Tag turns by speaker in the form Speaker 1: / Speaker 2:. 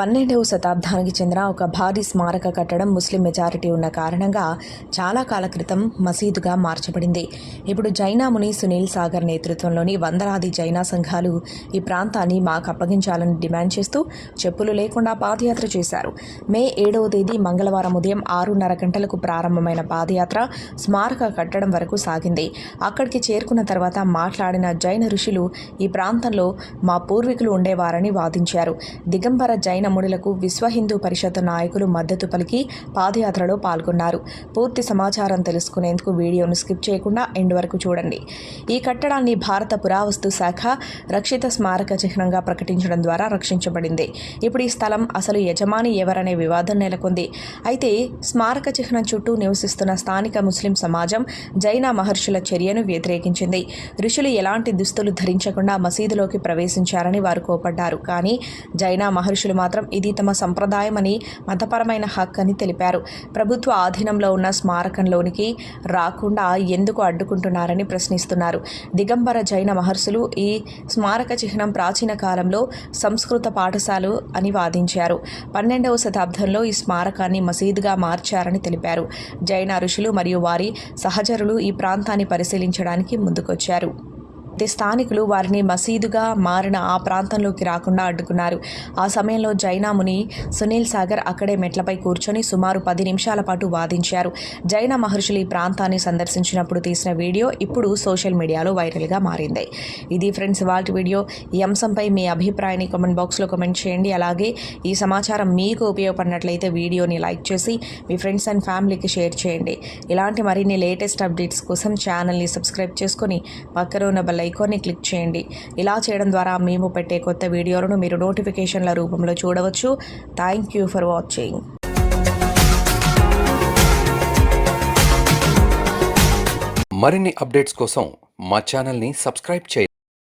Speaker 1: పన్నెండవ శతాబ్దానికి చెందిన ఒక భారీ స్మారక కట్టడం ముస్లిం మెజారిటీ ఉన్న కారణంగా చాలా కాల క్రితం మసీదుగా మార్చబడింది. ఇప్పుడు జైనా ముని సునీల్ సాగర్ నేతృత్వంలోని వందలాది జైనా సంఘాలు ఈ ప్రాంతాన్ని మాకు అప్పగించాలని డిమాండ్ చేస్తూ చెప్పులు లేకుండా పాదయాత్ర చేశారు. మే ఏడవ తేదీ మంగళవారం ఉదయం ఆరున్నర గంటలకు ప్రారంభమైన పాదయాత్ర స్మారక కట్టడం వరకు సాగింది. అక్కడికి చేరుకున్న తర్వాత మాట్లాడిన జైన ఋషులు ఈ ప్రాంతంలో మా పూర్వీకులు ఉండేవారని వాదించారు. దిగంబర జైన నమ్ముడులకు విశ్వ హిందూ పరిషత్ నాయకులు మద్దతు పలికి పాదయాత్రలో పాల్గొన్నారు. పూర్తి సమాచారం తెలుసుకునేందుకు వీడియోను స్కిప్ చేయకుండా ఎండ్ వరకు చూడండి. ఈ కట్టడాన్ని భారత పురావస్తు శాఖ రక్షిత స్మారక చిహ్నంగా ప్రకటించడం ద్వారా రక్షించబడింది. ఇప్పుడు ఈ స్థలం అసలు యజమాని ఎవరనే వివాదం నెలకొంది. అయితే స్మారక చిహ్నం చుట్టూ నివసిస్తున్న స్థానిక ముస్లిం సమాజం జైన మహర్షుల చర్యను వ్యతిరేకించింది. ఋషులు ఎలాంటి దుస్తులు ధరించకుండా మసీదులోకి ప్రవేశించారని వారు కోపడ్డారు. కానీ జైన మహర్షులు మాత్రం ఇది తమ సంప్రదాయమని మతపరమైన హక్ అని తెలిపారు. ప్రభుత్వ ఆధీనంలో ఉన్న స్మారకంలోనికి రాకుండా ఎందుకు అడ్డుకుంటున్నారని ప్రశ్నిస్తున్నారు. దిగంబర జైన మహర్షులు ఈ స్మారక చిహ్నం ప్రాచీన కాలంలో సంస్కృత పాఠశాల అని వాదించారు. పన్నెండవ శతాబ్దంలో ఈ స్మారకాన్ని మసీదుగా మార్చారని తెలిపారు. జైన ఋషులు మరియు వారి సహచరులు ఈ ప్రాంతాన్ని పరిశీలించడానికి ముందుకొచ్చారు. స్థానికులు వారిని మసీదుగా మారిన ఆ ప్రాంతంలోకి రాకుండా అడ్డుకున్నారు. ఆ సమయంలో జైనాముని సునీల్ సాగర్ అక్కడే మెట్లపై కూర్చొని సుమారు పది నిమిషాల పాటు వాదించారు. జైన మహర్షులు ఈ ప్రాంతాన్ని సందర్శించినప్పుడు తీసిన వీడియో ఇప్పుడు సోషల్ మీడియాలో వైరల్గా మారింది. ఇది ఫ్రెండ్స్ వాటి వీడియో. ఈ అంశంపై మీ అభిప్రాయాన్ని కామెంట్ బాక్స్లో కామెంట్ చేయండి. అలాగే ఈ సమాచారం మీకు ఉపయోగపడినట్లయితే వీడియోని లైక్ చేసి మీ ఫ్రెండ్స్ అండ్ ఫ్యామిలీకి షేర్ చేయండి. ఇలాంటి మరిన్ని లేటెస్ట్ అప్డేట్స్ కోసం ఛానల్ని సబ్స్క్రైబ్ చేసుకొని పక్కన ఉన్న బెల్ ఐకాన్ని క్లిక్ చేయండి. ఇలా చేయడం ద్వారా మేము పెట్టే కొత్త వీడియోలను మీరు నోటిఫికేషన్ల రూపంలో చూడవచ్చు. థ్యాంక్ యూ ఫర్ వాచింగ్
Speaker 2: మరిన్ని అప్డేట్స్ కోసం మా ఛానల్ని సబ్స్క్రైబ్ చేయండి.